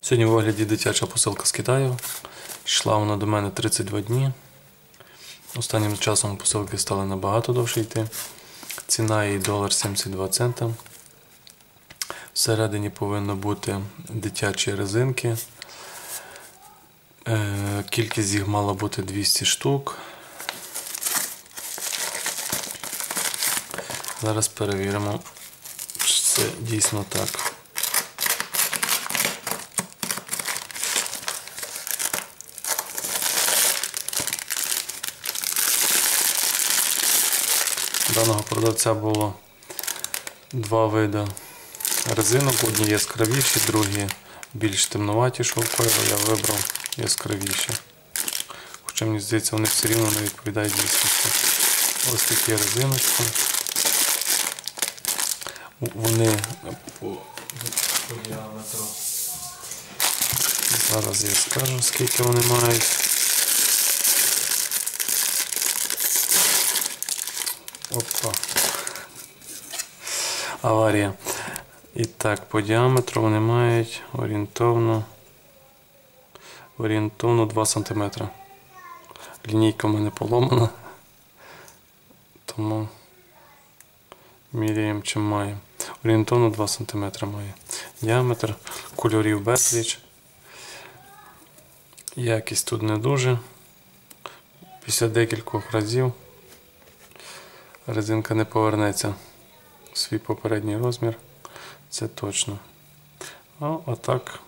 Сьогодні в огляді дитяча посилка з Китаю. Йшла вона до мене 32 дні. Останнім часом посилки стали набагато довше йти. Ціна її долар 72 цента. Всередині повинно бути дитячі резинки. Е, Кількість їх мала бути 200 штук. Зараз перевіримо, це дійсно так. Даного продавця було два види резинок. Одні яскравіші, другі більш темнуваті шовкові, я вибрав яскравіші. Хоча мені здається, вони все рівно не відповідають дійсності. Ось такі резиночки. Вони по, по діаметру. Зараз я скажу, скільки вони мають. Опа. Аварія. І так, по діаметру вони мають орієнтовно орієнтовно 2 см. Лінійка в мене поломана. Тому міряємо чим має. Орієнтовно 2 см має. Діаметр, кольорів безліч. Якість тут не дуже. Після декількох разів резинка не повернеться в свій попередній розмір. Це точно. А отак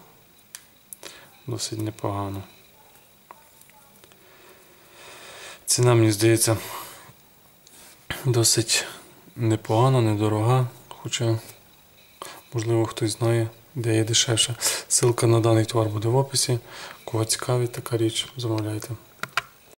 досить непогано. Ціна, мені здається, досить непогана, недорога, хоча, можливо, хтось знає, де є дешевше. Ссылка на даний товар буде в описі. Кого цікавить така річ, замовляйте.